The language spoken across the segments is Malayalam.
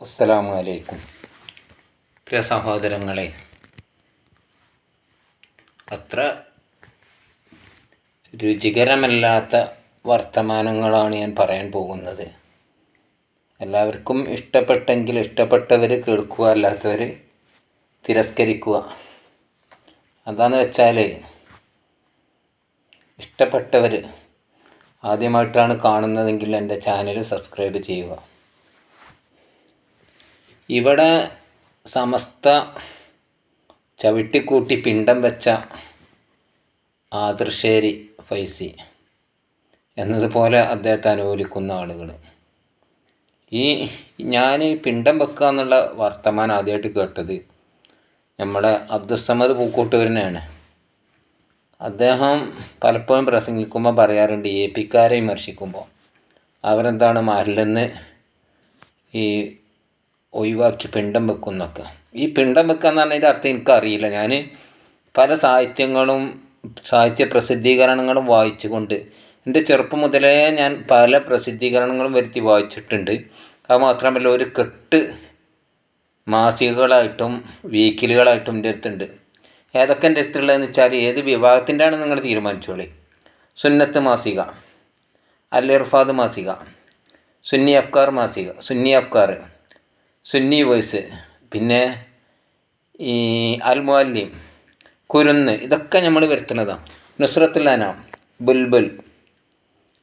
അസ്സലാമു അലൈക്കും. പ്രിയ സഹോദരങ്ങളെ അത്ര രുചികരമല്ലാത്ത വർത്തമാനങ്ങളാണ് ഞാൻ പറയാൻ പോകുന്നത്. എല്ലാവർക്കും ഇഷ്ടപ്പെട്ടെങ്കിൽ ഇഷ്ടപ്പെട്ടവർ കേൾക്കുക അല്ലാത്തവർ തിരസ്കരിക്കുക. അതാന്ന് വെച്ചാൽ ഇഷ്ടപ്പെട്ടവർ ആദ്യമായിട്ടാണ് കാണുന്നതെങ്കിൽ എന്റെ ചാനൽ സബ്സ്ക്രൈബ് ചെയ്യുക. ഇവിടെ സമസ്ത ചവിട്ടിക്കൂട്ടി പിണ്ടം വെച്ച ആദർശേരി ഫൈസി എന്നതുപോലെ അദ്ദേഹത്തെ അനുകൂലിക്കുന്ന ആളുകൾ ഈ ഞാൻ ഈ പിണ്ടം വെക്കുക എന്നുള്ള വർത്തമാനം ആദ്യമായിട്ട് കേട്ടത് നമ്മുടെ അബ്ദുസമദ് പൂക്കൂട്ടുകാരനെയാണ് അദ്ദേഹം പലപ്പോഴും പ്രസംഗിക്കുമ്പോൾ പറയാറുണ്ട് എ പിക്കാരെ വിമർശിക്കുമ്പോൾ അവരെന്താണ് മഹലിന്ന് ഈ ഒഴിവാക്കി പിണ്ടം വെക്കും എന്നൊക്കെ ഈ പിണ്ടം വെക്കുക എന്ന് പറഞ്ഞതിന്റെ അർത്ഥം എനിക്കറിയില്ല. ഞാൻ പല സാഹിത്യങ്ങളും സാഹിത്യ പ്രസിദ്ധീകരണങ്ങളും വായിച്ചുകൊണ്ട് എന്റെ ചെറുപ്പം മുതലേ ഞാൻ പല പ്രസിദ്ധീകരണങ്ങളും വരുത്തി വായിച്ചിട്ടുണ്ട്. അത് മാത്രമല്ല ഒരു കെട്ട് മാസികകളായിട്ടും വീക്കിലുകളായിട്ടും എന്റെ അടുത്തുണ്ട്. ഏതൊക്കെ എന്റെ അടുത്തുള്ളതെന്ന് വെച്ചാൽ ഏത് വിഭാഗത്തിന്റെ ആണ് നിങ്ങൾ തീരുമാനിച്ചോളി? സുന്നത്ത് മാസിക അൽ ഇർഫാദ് മാസിക സുന്നി അഫ്കാർ മാസിക സുന്നി അഫ്കാർ. സുന്നി വോയിസ്. പിന്നെ ഈ അൽമുഅല്ലിം കുരുന്ന് ഇതൊക്കെ നമ്മൾ വരുത്തുന്നതാണ് നുസ്രത്തുൽ അനാം ബുൽബുൽ.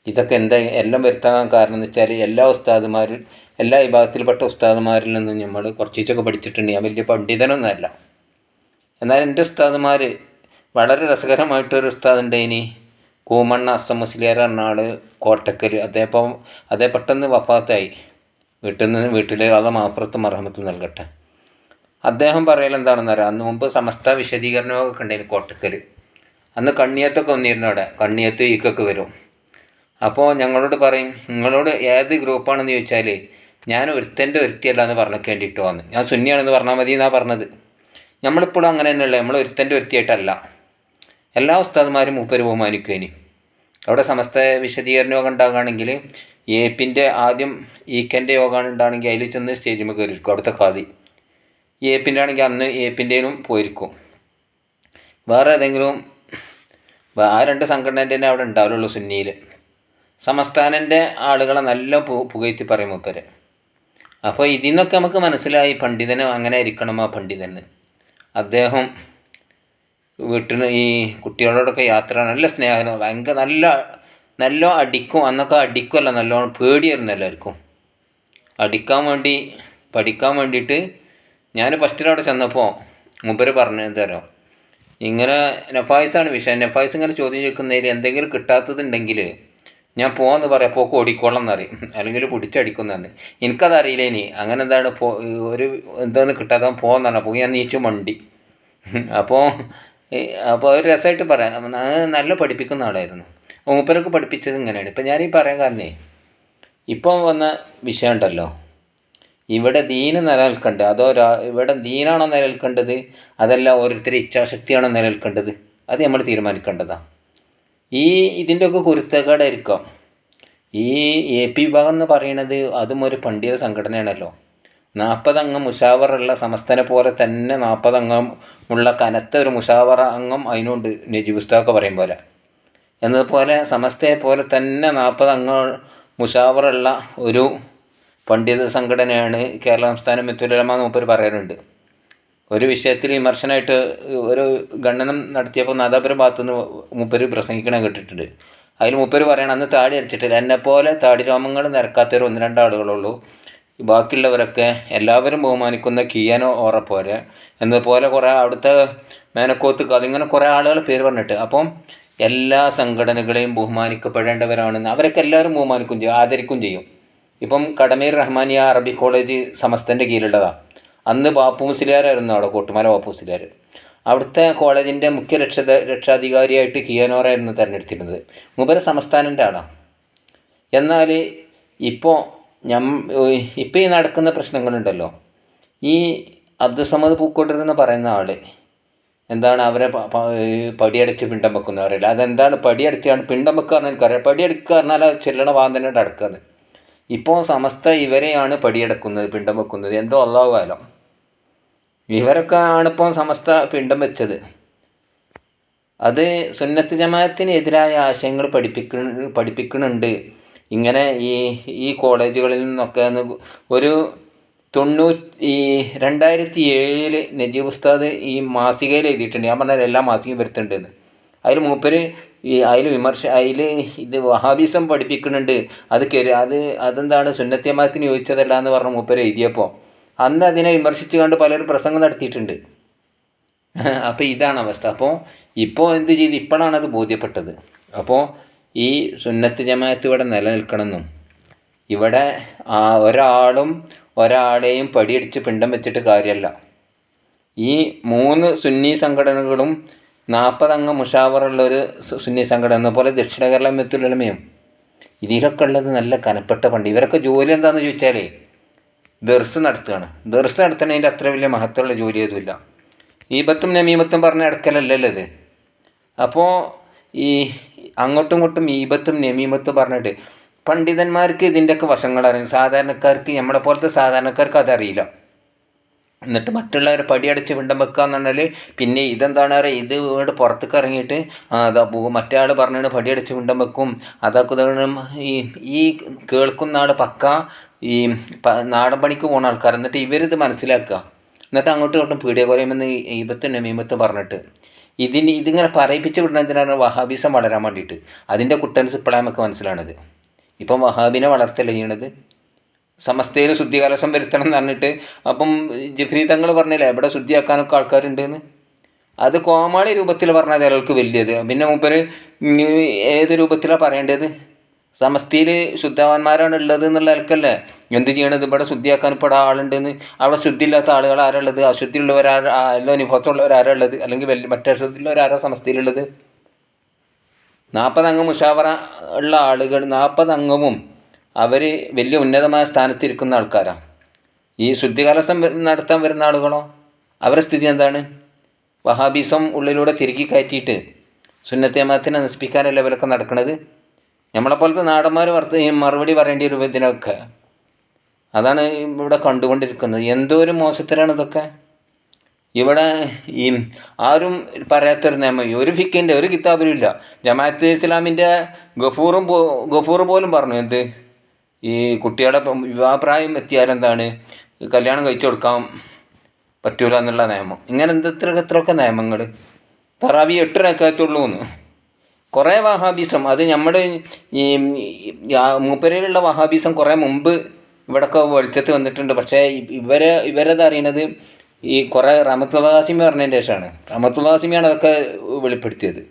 ഇതൊക്കെ എന്താ എല്ലാം വരുത്താൻ കാരണം എന്ന് വെച്ചാൽ എല്ലാ ഉസ്താദുമാരും എല്ലാ വിഭാഗത്തിൽപ്പെട്ട ഉസ്താദുമാരിൽ നിന്നും നമ്മൾ കുറച്ചൊക്കെ പഠിച്ചിട്ടുണ്ട്. ഞാൻ വലിയ പണ്ഡിതനൊന്നുമല്ല. എന്നാൽ എന്റെ ഉസ്താദുമാർ വളരെ രസകരമായിട്ടൊരു ഉസ്താദുണ്ട് ഇനി. കൂമണ്ണ അസം എന്ന ആൾ കോട്ടക്കൽ അദ്ദേഹം അതേ പെട്ടെന്ന് വഫാത്തായി. വീട്ടിൽ നിന്ന് വീട്ടിലെ അത് മാപ്പുറത്ത് മറഹമത്ത് നൽകട്ടെ. അദ്ദേഹം പറയൽ എന്താണെന്ന് അന്ന് മുമ്പ് സമസ്ത വിശദീകരണമൊക്കെ ഉണ്ടായിരുന്നു കോട്ടക്കൽ അന്ന് കണ്ണിയത്തൊക്കെ വന്നിരുന്നു അവിടെ. കണ്ണിയത്ത് ഈക്കൊക്കെ വരും. അപ്പോൾ ഞങ്ങളോട് പറയും നിങ്ങളോട് ഏത് ഗ്രൂപ്പാണെന്ന് ചോദിച്ചാൽ ഞാൻ ഒരുത്തന്റെ ഒരുത്തിയല്ല എന്ന് പറഞ്ഞൊക്കെ വന്ന്. ഞാൻ സുന്നിയാണെന്ന് പറഞ്ഞാൽ മതി എന്നാണ് പറഞ്ഞത്. നമ്മളിപ്പോഴും അങ്ങനെ തന്നെയല്ലേ നമ്മൾ ഒരുത്തന്റെ ഒരുത്തിയായിട്ടല്ല. എല്ലാ ഉസ്താദ്മാരും മൂപ്പര് ബഹുമാനിക്കുവേനി. അവിടെ സമസ്ത വിശദീകരണമൊക്കെ ഉണ്ടാകുകയാണെങ്കിൽ ഏപ്പിന്റെ ആദ്യം ഈക്കന്റെ യോഗമാണ് ഉണ്ടാണെങ്കിൽ അതിൽ ചെന്ന് സ്റ്റേജിൽ കയറിയിരിക്കും അടുത്ത ഖാദി. ഏപ്പിന്റെ ആണെങ്കിൽ അന്ന് ഏപ്പിന്റെനും പോയിരിക്കും. വേറെ ഏതെങ്കിലും ആ രണ്ട് സംഘടനേന്റെ തന്നെ അവിടെ ഉണ്ടാവുള്ളൂ സുന്നിയിൽ. സംസ്ഥാനന്റെ ആളുകളെ നല്ല പുകഴ്ത്തി പറയും മൂപ്പര്. അപ്പോൾ ഇതിൽ നിന്നൊക്കെ നമുക്ക് മനസ്സിലായി പണ്ഡിതന് അങ്ങനെ ഇരിക്കണം ആ പണ്ഡിതന്. അദ്ദേഹം വീട്ടിൽ ഈ കുട്ടികളോടൊക്കെ യാത്ര നല്ല സ്നേഹം ഭയങ്കര നല്ല നല്ല അടിക്കും അന്നൊക്കെ അടിക്കുമല്ല നല്ലോണം പേടിയായിരുന്നു എല്ലാവർക്കും. അടിക്കാൻ വേണ്ടി പഠിക്കാൻ വേണ്ടിയിട്ട് ഞാൻ ഫസ്റ്റിൽ അവിടെ ചെന്നപ്പോൾ മുമ്പര് പറഞ്ഞു തരാം. ഇങ്ങനെ നഫായിസാണ് വിഷയം. നഫായിസ് ഇങ്ങനെ ചോദ്യം ചോദിക്കുന്നതിൽ എന്തെങ്കിലും കിട്ടാത്തതുണ്ടെങ്കിൽ ഞാൻ പോകാമെന്ന് പറയാം. പോക്ക് ഓടിക്കോളാം എന്നറിയും അല്ലെങ്കിൽ പിടിച്ചടിക്കുന്നതാണ് എനിക്കത് അറിയില്ല ഇനി. അങ്ങനെ എന്താണ് പോ ഒരു എന്താന്ന് കിട്ടാത്ത പോകുന്നതാണ് അപ്പോൾ ഞാൻ നീച്ചു മണ്ടി. അപ്പോൾ അപ്പോൾ ഒരു രസമായിട്ട് പറയാം. നല്ല പഠിപ്പിക്കുന്ന ആളായിരുന്നു. മൂപ്പരൊക്കെ പഠിപ്പിച്ചത് ഇങ്ങനെയാണ്. ഇപ്പം ഞാനീ പറയാൻ കാരണേ ഇപ്പം വന്ന വിഷയം ഉണ്ടല്ലോ ഇവിടെ ദീന് നിലനിൽക്കേണ്ടത് അതോ ഇവിടെ ദീനാണോ നിലനിൽക്കേണ്ടത്? അതല്ല ഓരോരുത്തരുടെ ഇച്ഛാശക്തിയാണോ നിലനിൽക്കേണ്ടത്? അത് നമ്മൾ തീരുമാനിക്കേണ്ടതാണ് ഈ ഇതിന്റെയൊക്കെ കുരുത്തക്കേടായിരിക്കാം. ഈ എ പി വിഭാഗം എന്ന് പറയുന്നത് അതും ഒരു പണ്ഡിത സംഘടനയാണല്ലോ. നാൽപ്പതംഗം മുഷാവറുള്ള സമസ്തനെ പോലെ തന്നെ നാൽപ്പതംഗം ഉള്ള കനത്ത ഒരു മുഷാവറ അംഗം അതിനുണ്ട് നജീബ് പറയും പോലെ. എന്നതുപോലെ സമസ്തയെ പോലെ തന്നെ നാൽപ്പത് അംഗ മുഷാവറുള്ള ഒരു പണ്ഡിത സംഘടനയാണ് കേരള സംസ്ഥാന മിത്തുലമ മൂപ്പർ പറയാറുണ്ട്. ഒരു വിഷയത്തിൽ വിമർശനമായിട്ട് ഒരു ഖണ്ഡനം നടത്തിയപ്പോൾ നാദാപുരം ഭാഗത്തുനിന്ന് മൂപ്പര് പ്രസംഗിക്കണം കേട്ടിട്ടുണ്ട്. അതിൽ മൂപ്പര് പറയണം അന്ന് താടി അടിച്ചിട്ടില്ല എന്നെപ്പോലെ താടി രോമങ്ങൾ നിരക്കാത്തൊരു ഒന്ന് രണ്ട് ആളുകളുള്ളൂ. ബാക്കിയുള്ളവരൊക്കെ എല്ലാവരും ബഹുമാനിക്കുന്ന കിയാനോ ഓറ പോരെ. എന്നതുപോലെ കുറേ അവിടുത്തെ മേനക്കോത്ത് അതിങ്ങനെ കുറേ ആളുകൾ പേര് പറഞ്ഞിട്ട്. അപ്പം എല്ലാ സംഘടനകളെയും ബഹുമാനിക്കപ്പെടേണ്ടവരാണെന്ന് അവരൊക്കെ എല്ലാവരും ബഹുമാനിക്കും ചെയ്യും ആദരിക്കും ചെയ്യും. ഇപ്പം കടമീർ റഹ്മാനിയ അറബി കോളേജ് സമസ്തന്റെ കീഴിലുള്ളതാണ് അന്ന് ബാപ്പു മുസ്ലിയാരായിരുന്നു അവിടെ കോട്ടുമല ബാപ്പു മുസ്ലിയാർ അവിടുത്തെ കോളേജിന്റെ മുഖ്യ രക്ഷ രക്ഷാധികാരിയായിട്ട് കിയാനോറായിരുന്നു തിരഞ്ഞെടുത്തിരുന്നത്. മുബര സംസ്ഥാനന്റെ ആളാണ് എന്നാൽ ഇപ്പോൾ ഞം ഇപ്പോൾ ഈ നടക്കുന്ന പ്രശ്നങ്ങളുണ്ടല്ലോ. ഈ അബ്ദുസമദ് പൂക്കോട്ടർ എന്ന് പറയുന്ന ആൾ എന്താണ് അവരെ പടിയടച്ച് പിണ്ടം വെക്കുന്നവരല്ല അതെന്താണ് പടിയടച്ചാണ് പിണ്ടം വെക്കുക എന്ന് എനിക്കറിയാം പടിയടക്കുക പറഞ്ഞാൽ അത് ചെല്ലണ വാന്തനെ തന്നെ അടക്കുന്നത് ഇപ്പോൾ സമസ്ത ഇവരെയാണ് പടിയെടുക്കുന്നത് പിണ്ടം വെക്കുന്നത്. എന്തോ അള്ളാഹു ഇവരൊക്കെ ആണിപ്പോൾ സമസ്ത പിണ്ടം വെച്ചത്. അത് സുന്നത്ത് ജമാഅത്തിന് എതിരായ ആശയങ്ങൾ പഠിപ്പിക്ക പഠിപ്പിക്കുന്നുണ്ട് ഇങ്ങനെ ഈ ഈ കോളേജുകളിൽ നിന്നൊക്കെ ഒരു തൊണ്ണൂറ്റി ഈ രണ്ടായിരത്തി ഏഴിൽ നജീബ് ഉസ്താദ് ഈ മാസികയിൽ എഴുതിയിട്ടുണ്ട്. ഞാൻ പറഞ്ഞ എല്ലാ മാസികയും വരുത്തുന്നുണ്ടെന്ന്. അതിൽ മൂപ്പര് ഈ അതിൽ വിമർശ അതിൽ ഇത് വഹാബിസം പഠിപ്പിക്കുന്നുണ്ട്. അത് കരു അത് അതെന്താണ് സുന്നത്യമാത്തിന് ചോദിച്ചതല്ല എന്ന് പറഞ്ഞ മൂപ്പര് എഴുതിയപ്പോൾ അന്ന് അതിനെ വിമർശിച്ചു കണ്ട് പലരും പ്രസംഗം നടത്തിയിട്ടുണ്ട്. അപ്പോൾ ഇതാണ് അവസ്ഥ. അപ്പോൾ ഇപ്പോൾ എന്ത് ചെയ്ത്? ഇപ്പോഴാണ് അത് ബോധ്യപ്പെട്ടത്. അപ്പോൾ ഈ സുന്നത്ത് ജമാഅത്ത് ഇവിടെ നിലനിൽക്കണമെന്നും ഇവിടെ ഒരാളും ഒരാളെയും പടിയടിച്ച് പിണ്ടം വെച്ചിട്ട് കാര്യമല്ല ഈ മൂന്ന് സുന്നി സംഘടനകളും നാൽപ്പതംഗ മുഷാവറുള്ളൊരു ഒരു സുന്നി സംഘടന പോലെ ദക്ഷിണ കേരള മെത്തുലമയും. ഇതിലൊക്കെ ഉള്ളത് നല്ല കനപ്പെട്ട പണ്ട്. ഇവരൊക്കെ ജോലി എന്താണെന്ന് ചോദിച്ചാലേ ദർസ് നടത്തുകയാണ്. ദർസ് നടത്തണതിന്റെ അത്ര വലിയ മഹത്വമുള്ള ജോലി ഒന്നുമില്ല ഈബത്തും നമീമത്തും പറഞ്ഞ അടക്കലല്ലല്ലോ ഇത്. അപ്പോൾ ഈ അങ്ങോട്ടും ഇങ്ങോട്ടും ഈബത്തും നമീമത്തും പറഞ്ഞിട്ട് പണ്ഡിതന്മാർക്ക് ഇതിന്റെയൊക്കെ വശങ്ങൾ അറിയാം. സാധാരണക്കാർക്ക് നമ്മളെ പോലത്തെ സാധാരണക്കാർക്ക് അതറിയില്ല. എന്നിട്ട് മറ്റുള്ളവരെ പടിയടച്ച് വിണ്ടം വെക്കുക എന്നുണ്ടെങ്കിൽ പിന്നെ ഇതെന്താണ് പറയുക? ഇത് വീട് പുറത്തേക്ക് ഇറങ്ങിയിട്ട് അതാ പോകും മറ്റേ ആൾ പറഞ്ഞാണ് പടിയടച്ച് വിണ്ടം വെക്കും അതൊക്കെ ഈ ഈ കേൾക്കുന്ന ആൾ പക്ക ഈ നാടൻ പണിക്ക് പോകുന്ന ആൾക്കാർ എന്നിട്ട് ഇവരിത് മനസ്സിലാക്കുക. എന്നിട്ട് അങ്ങോട്ടും ഇങ്ങോട്ടും പീഡിയ കുറയുമെന്ന് ഈപത്തും നമീമത്തും പറഞ്ഞിട്ട്. ഇതിന് ഇതിങ്ങനെ പറയിപ്പിച്ച് വിടുന്നതിനാണ് വഹാബീസം വളരാൻ വേണ്ടിയിട്ട്. അതിന്റെ കുട്ടൻസ് ഇപ്പോഴാണ് നമുക്ക് മനസ്സിലാണത് ഇപ്പം വഹാബിനെ വളർത്തല്ല ചെയ്യണത് സമസ്തയിൽ ശുദ്ധി കലശം വരുത്തണം എന്ന് പറഞ്ഞിട്ട് അപ്പം ജഫ്രി തങ്ങൾ പറഞ്ഞില്ലേ എവിടെ ശുദ്ധിയാക്കാനൊക്കെ ആൾക്കാരുണ്ടെന്ന്. അത് കോമാളി രൂപത്തിൽ പറഞ്ഞാൽ അയാൾക്ക് വലിയത്. പിന്നെ മൂപ്പര് ഏത് രൂപത്തിലാണ് പറയേണ്ടത്? സമസ്തയിൽ ശുദ്ധവാന്മാരാണ് ഉള്ളത് എന്നുള്ള ആൾക്കല്ലേ എന്ത് ചെയ്യണത്? ഇവിടെ ശുദ്ധിയാക്കാൻ ഇവിടെ ആളുണ്ടെന്ന്. അവിടെ ശുദ്ധിയില്ലാത്ത ആളുകൾ ആരാ ഉള്ളത് അശുദ്ധിയുള്ളവരാ അനുഭവത്തിലുള്ളവരാരാ ഉള്ളത്? അല്ലെങ്കിൽ വലിയ മറ്റേ അശുദ്ധിയുള്ളവരാരാ സമസ്തയിലുള്ളത് നാൽപ്പത് അംഗം മുഷാവറ ഉള്ള ആളുകൾ നാൽപ്പതംഗവും അവർ വലിയ ഉന്നതമായ സ്ഥാനത്തിരിക്കുന്ന ആൾക്കാരാണ് ഈ ശുദ്ധികലസം നടത്താൻ വരുന്ന ആളുകളോ? അവരുടെ സ്ഥിതി എന്താണ്? വഹാബീസം ഉള്ളിലൂടെ തിരുകി കയറ്റിയിട്ട് സുന്നത്തേമത്തിനെ നശിപ്പിക്കാനല്ല ഇവരൊക്കെ നടക്കുന്നത് നമ്മളെപ്പോലത്തെ നാടന്മാർ വർത്ത മറുപടി പറയേണ്ടി വരും ഇതിനൊക്കെ. അതാണ് ഇവിടെ കണ്ടുകൊണ്ടിരിക്കുന്നത്. എന്തോ ഒരു മോശത്തിലാണ് ഇതൊക്കെ. ഇവിടെ ഈ ആരും പറയാത്തൊരു നിയമം ഒരു ഫിക്കിന്റെ ഒരു കിതാബിലും ഇല്ല. ജമാഅത്ത് ഇസ്ലാമിന്റെ ഗഫൂറും ഗഫൂർ പോലും പറഞ്ഞു. എന്ത്? ഈ കുട്ടികളെ വിവാഹപ്രായം വിവാഹപ്രായം എത്തിയാലെന്താണ് കല്യാണം കഴിച്ചു കൊടുക്കാൻ പറ്റൂല എന്നുള്ള നിയമം. ഇങ്ങനെ എന്തെത്ര എത്രയൊക്കെ നിയമങ്ങൾ? തറാവി എട്ട് രക്കാത്തുള്ളൂ എന്ന്. കുറേ വഹാബീസം. അത് നമ്മുടെ ഈ മൂപ്പരയിലുള്ള വഹാബീസം കുറേ മുമ്പ് ഇവിടൊക്കെ വെളിച്ചത്ത് വന്നിട്ടുണ്ട്. പക്ഷേ ഇവരെ ഇവരത് അറിയണത് ഈ കുറേ റമത്തുല്ലാസിമി പറഞ്ഞതിന്റെ ശേഷമാണ്. റമത്തുല്ലാസിമിയാണ് അതൊക്കെ വെളിപ്പെടുത്തിയത്.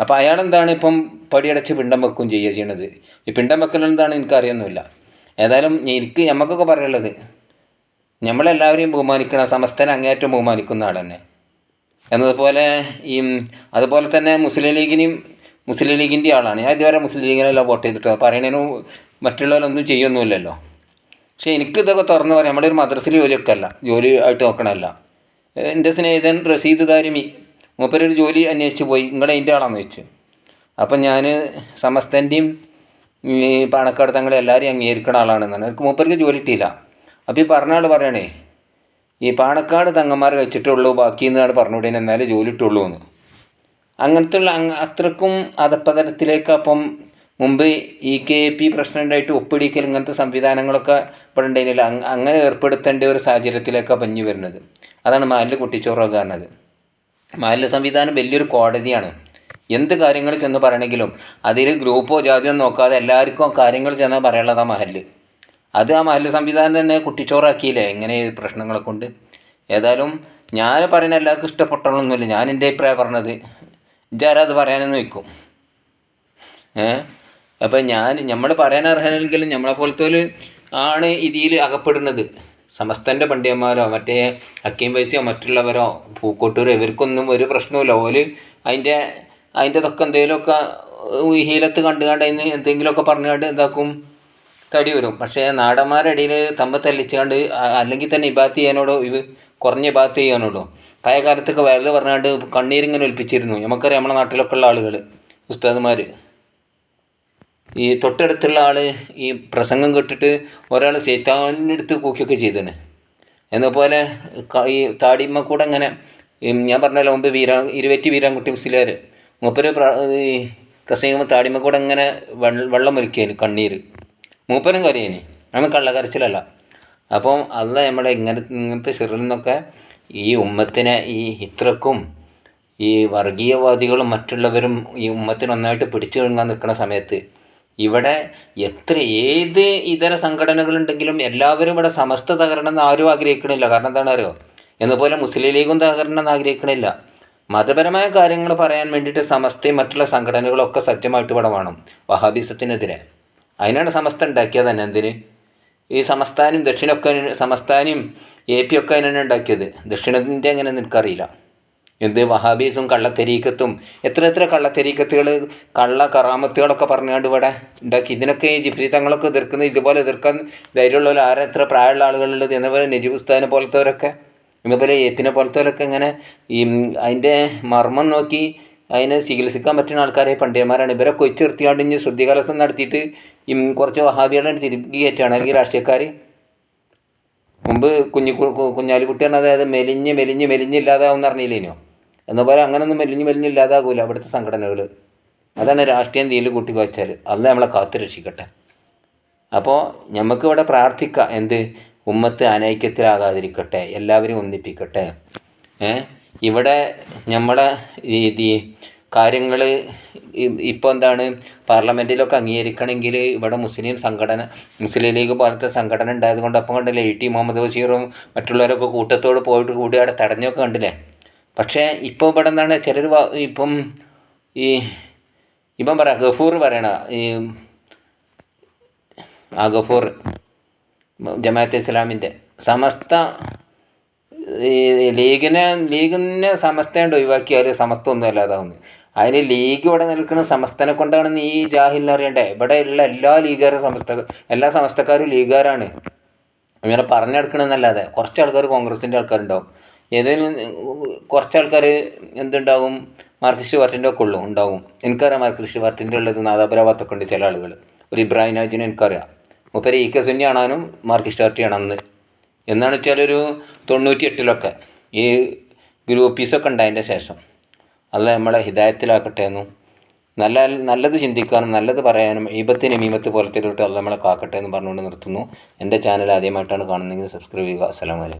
അപ്പോൾ അയാൾ എന്താണ് ഇപ്പം പടിയടച്ച് പിണ്ടം വെക്കും ചെയ്യുക ചെയ്യണത്? ഈ പിണ്ടം വെക്കൽ എന്താണ് എനിക്കറിയൊന്നുമില്ല. ഏതായാലും എനിക്ക് നമുക്കൊക്കെ പറയുള്ളത് നമ്മളെല്ലാവരെയും ബഹുമാനിക്കണം സമസ്തനെ അങ്ങേറ്റം ബഹുമാനിക്കുന്ന ആൾ തന്നെ. എന്നതുപോലെ ഈ അതുപോലെ തന്നെ മുസ്ലിം ലീഗിനെയും മുസ്ലിം ലീഗിന്റെ ആളാണ്. ഞാൻ ഇതുവരെ മുസ്ലിം ലീഗിനെല്ലാം വോട്ട് ചെയ്തിട്ട് പറയണതിന് മറ്റുള്ളവരൊന്നും ചെയ്യൊന്നുമില്ലല്ലോ. പക്ഷേ എനിക്കിതൊക്കെ തുറന്ന് പറയാം. നമ്മുടെ ഒരു മദ്രസയിൽ ജോലിയൊക്കെ അല്ല ജോലി ആയിട്ട് നോക്കണമല്ല എന്റെ സ്നേഹിതൻ റസീദ് ദാരിമി മൂപ്പരൊരു ജോലി അന്വേഷിച്ച് പോയി. നിങ്ങളുടെ അതിന്റെ ആളാന്ന് വെച്ച് അപ്പം ഞാൻ സമസ്തന്റെയും ഈ പാണക്കാട് തങ്ങളെ എല്ലാവരെയും അംഗീകരിക്കുന്ന ആളാണെന്നാണ് എനിക്ക് മൂപ്പർക്ക് ജോലി കിട്ടിയില്ല. അപ്പോൾ ഈ പറഞ്ഞ ആൾ പറയണേ ഈ പാണക്കാട് തങ്ങന്മാർ കഴിച്ചിട്ടുള്ളൂ ബാക്കി എന്നാണ് പറഞ്ഞുകൂടെ എന്നാലേ ജോലി ഇട്ടുള്ളൂ എന്ന് അങ്ങനത്തെ ഉള്ള അത്രക്കും അധപ്പതനത്തിലേക്ക് അപ്പം മുമ്പ് ഇ കെ പി പ്രസിഡന്റായിട്ട് ഒപ്പിടിക്കൽ ഇങ്ങനത്തെ സംവിധാനങ്ങളൊക്കെ ഇവിടെ ഉണ്ടായിരുന്നില്ല അങ് അങ്ങനെ ഏർപ്പെടുത്തേണ്ട ഒരു സാഹചര്യത്തിലൊക്കെ പഞ്ഞു വരുന്നത്. അതാണ് മാലിൽ കുട്ടിച്ചോറ് പറഞ്ഞത്. മാലിന്യ സംവിധാനം വലിയൊരു കോടതിയാണ്. എന്ത് കാര്യങ്ങൾ ചെന്ന് പറയണമെങ്കിലും അതിൽ ഗ്രൂപ്പോ ജാതിയോ നോക്കാതെ എല്ലാവർക്കും കാര്യങ്ങൾ ചെന്ന് പറയാനുള്ളത് ആ മഹൽ അത് ആ മഹൽ സംവിധാനം തന്നെ കുട്ടിച്ചോറാക്കിയില്ലേ? എങ്ങനെ പ്രശ്നങ്ങളെ കൊണ്ട് ഏതായാലും ഞാൻ പറയുന്ന എല്ലാവർക്കും ഇഷ്ടപ്പെട്ടൊന്നുമില്ല ഞാൻ എന്റെ അഭിപ്രായം പറഞ്ഞത്. ഇജാരത് പറയാനെന്ന് വയ്ക്കും ഏ? അപ്പം ഞാൻ നമ്മൾ പറയാൻ അർഹനെങ്കിലും നമ്മളെ പോലത്തെ ആണ് ഇതിൽ അകപ്പെടുന്നത്. സമസ്തന്റെ പണ്ഡിതന്മാരോ മറ്റേ അക്കീം വൈസിയോ മറ്റുള്ളവരോ പൂക്കോട്ടൂരോ ഇവർക്കൊന്നും ഒരു പ്രശ്നവുമില്ല. ഓൽ അതിന്റെ അതിന്റെ ഇതൊക്കെ എന്തെങ്കിലുമൊക്കെ ഹീലത്ത് കണ്ടു കണ്ട് അതിന് എന്തെങ്കിലുമൊക്കെ പറഞ്ഞുകൊണ്ട് എന്താക്കും തടി വരും. പക്ഷേ നാടന്മാരുടെ ഇടയിൽ തമ്പ തല്ലിച്ചുകൊണ്ട് അല്ലെങ്കിൽ തന്നെ ഇബാത്ത് ചെയ്യാനോടോ ഇവ കുറഞ്ഞ ഇബാത്ത് ചെയ്യാനോടോ പഴയ കാലത്തൊക്കെ വയലിൽ പറഞ്ഞുകൊണ്ട് കണ്ണീരിങ്ങനെ ഒലിപ്പിച്ചിരുന്നു. നമുക്കറിയാം നമ്മുടെ നാട്ടിലൊക്കെ ഉള്ള ആളുകൾ ഉസ്താദുമാർ ഈ തൊട്ടടുത്തുള്ള ആൾ ഈ പ്രസംഗം കേട്ടിട്ട് ഒരാൾ സൈത്താനെടുത്ത് കൂക്കിയൊക്കെ ചെയ്തിന്. എന്നപോലെ ഈ താടിമ്മ കൂടെ അങ്ങനെ ഞാൻ പറഞ്ഞല്ലോ മുമ്പ് വീരാ ഇരുവറ്റി വീരാൻകുട്ടി മുസ്ലിയാർ മൂപ്പര് പ്ര ഈ പ്രസംഗിക്കുമ്പോൾ താടിമ്മ കൂടെ ഇങ്ങനെ വെള്ള ഒലിക്കുകയാണ് കണ്ണീര്. മൂപ്പരും കരയേന്. അന്ന് കള്ളക്കരച്ചിലല്ല. അപ്പോൾ അല്ല നമ്മുടെ ഇങ്ങനെ ഇങ്ങനത്തെ ഷെറിൽ നിന്നൊക്കെ ഈ ഉമ്മത്തിനെ ഈ ഇത്രക്കും ഈ വർഗീയവാദികളും മറ്റുള്ളവരും ഈ ഉമ്മത്തിനൊന്നായിട്ട് പിടിച്ചു നിൽക്കുന്ന സമയത്ത് ഇവിടെ എത്ര ഏത് ഇതര സംഘടനകളുണ്ടെങ്കിലും എല്ലാവരും ഇവിടെ സമസ്ത തകരണം എന്ന് ആരും ആഗ്രഹിക്കണില്ല. കാരണം എന്താണ് അറിയോ? എന്നപോലെ മുസ്ലിം ലീഗും തകരണം എന്ന് ആഗ്രഹിക്കണില്ല. മതപരമായ കാര്യങ്ങൾ പറയാൻ വേണ്ടിയിട്ട് സമസ്തയും മറ്റുള്ള സംഘടനകളൊക്കെ സത്യമായിട്ട് ഇവിടെ വേണം. വഹാബിസത്തിനെതിരെ. അതിനാണ് സമസ്ത ഉണ്ടാക്കിയത് തന്നെ. എന്തിന്? ഈ സമസ്ഥാനും ദക്ഷിണൊക്കെ സമസ്ഥാനും എ പി ഒക്കെ അതിനാണ് ഉണ്ടാക്കിയത്. ദക്ഷിണത്തിന്റെ അങ്ങനെ എനിക്കറിയില്ല എന്ത് വഹാബീസും കള്ളത്തെരീക്കത്തും. എത്ര എത്ര കള്ളത്തെരീക്കത്തുകൾ കള്ള കറാമത്തുകളൊക്കെ പറഞ്ഞുകൊണ്ട് ഇവിടെ ഉണ്ടാക്കി. ഇതിനൊക്കെ ഈ ജിഫ്രി തങ്ങളൊക്കെ എതിർക്കുന്നത് ഇതുപോലെ എതിർക്കാൻ ധൈര്യമുള്ളവർ ആരെ എത്ര പ്രായമുള്ള ആളുകളുള്ളത് എന്നപോലെ നജീബുസ്താനെ പോലത്തവരൊക്കെ എന്നപോലെ ഏപ്പിനെ പോലത്തവരൊക്കെ ഇങ്ങനെ ഈ അതിന്റെ മർമ്മം നോക്കി അതിനെ ചികിത്സിക്കാൻ പറ്റുന്ന ആൾക്കാരെ പണ്ഡിതന്മാരാണ്. ഇവരെ കൊച്ചു നിർത്തിയാണ്ട് ഇനി ശുദ്ധികലസം നടത്തിയിട്ട് ഈ കുറച്ച് വഹാബികളെ തിരുപ്പി കയറ്റുകയാണ്. അല്ലെങ്കിൽ രാഷ്ട്രീയക്കാർ മുമ്പ് കുഞ്ഞു കുഞ്ഞാലിക്കുട്ടി പറഞ്ഞത് അതായത് മെലിഞ്ഞ് മെലിഞ്ഞ് മെലിഞ്ഞില്ലാതാവും എന്ന് പറഞ്ഞില്ലേനോ? എന്ന പോലെ അങ്ങനൊന്നും മെലിഞ്ഞ് മെലിഞ്ഞ് ഇല്ലാതാകൂല അവിടുത്തെ സംഘടനകൾ അതാണ് രാഷ്ട്രീയം തീയിൽ കൂട്ടി വെച്ചാൽ അത് നമ്മളെ കാത്തു രക്ഷിക്കട്ടെ. അപ്പോൾ നമുക്കിവിടെ പ്രാർത്ഥിക്കാം. എന്ത്? ഉമ്മത്ത് അനൈക്യത്തിലാകാതിരിക്കട്ടെ. എല്ലാവരും ഒന്നിപ്പിക്കട്ടെ. ഇവിടെ നമ്മളെ ഈ കാര്യങ്ങൾ ഇപ്പോൾ എന്താണ്? പാർലമെന്റിലൊക്കെ അംഗീകരിക്കണമെങ്കിൽ ഇവിടെ മുസ്ലിം സംഘടന മുസ്ലിം ലീഗ് പോലത്തെ സംഘടന ഉണ്ടായതുകൊണ്ട് അപ്പം കണ്ടില്ലേ ഇ ടി മുഹമ്മദ് ബഷീറും മറ്റുള്ളവരൊക്കെ കൂട്ടത്തോട് പോയിട്ട് കൂടി അവിടെ തടഞ്ഞൊക്കെ കണ്ടില്ലേ? പക്ഷേ ഇപ്പോൾ ഇവിടെ എന്താണ്? ചിലർ ഇപ്പം ഈ ഇപ്പം പറ ഗഫൂർ പറയണ ഈ ആ ഗഫൂർ ജമാഅത്തെ ഇസ്ലാമിന്റെ സമസ്ത ഈ ലീഗിനെ ലീഗിനെ സമസ്തയുണ്ട് ഒഴിവാക്കിയാൽ സമസ്ത ഒന്നും അല്ലാതാവുന്നു. അതിന് ലീഗ് ഇവിടെ നിൽക്കുന്ന സമസ്തനെ കൊണ്ടാണെന്ന് ഈ ജാഹിലിന് അറിയണ്ടേ? ഇവിടെ ഉള്ള എല്ലാ ലീഗുകാരും സമസ്ത എല്ലാ സമസ്തക്കാരും ലീഗുകാരാണ്. ഇങ്ങനെ പറഞ്ഞെടുക്കണമെന്നല്ലാതെ കുറച്ച് ആൾക്കാർ കോൺഗ്രസിന്റെ ആൾക്കാരുണ്ടാവും. ഏതെങ്കിലും കുറച്ച് ആൾക്കാർ എന്തുണ്ടാവും? മാർക്സിസ്റ്റ് പാർട്ടിന്റെ ഒക്കെ ഉള്ളു ഉണ്ടാവും. എനിക്കറിയാം മാർക്സിസ്റ്റ് പാർട്ടിന്റെ ഉള്ളത് നാദാപുരാഭാഗത്തൊക്കെ ഉണ്ട് ചില ആളുകൾ ഒരു ഇബ്രാഹിം നാജിനെ എനിക്കറിയാം. മൂപ്പര് ഇ കെ സുന്നി ആണാനും മാർക്സിസ്റ്റ് പാർട്ടിയാണ് അന്ന്. എന്നാണ് വെച്ചാൽ ഒരു തൊണ്ണൂറ്റി എട്ടിലൊക്കെ ഈ ഗ്രൂപ്പീസൊക്കെ ഉണ്ടായതിന്റെ ശേഷം. അല്ല നമ്മളെ ഹിദായത്തിലാക്കട്ടെ എന്നും നല്ല നല്ലത് ചിന്തിക്കാനും നല്ലത് പറയാനും ഈപത്തിന് മീമത്ത് പോലത്തെ തൊട്ട് അല്ല നമ്മളെ കാക്കട്ടെ എന്ന് പറഞ്ഞുകൊണ്ട് നിർത്തുന്നു. എന്റെ ചാനൽ ആദ്യമായിട്ടാണ് കാണുന്നതെങ്കിൽ സബ്സ്ക്രൈബ് ചെയ്യുക. അസ്സലാമു അലൈക്കും.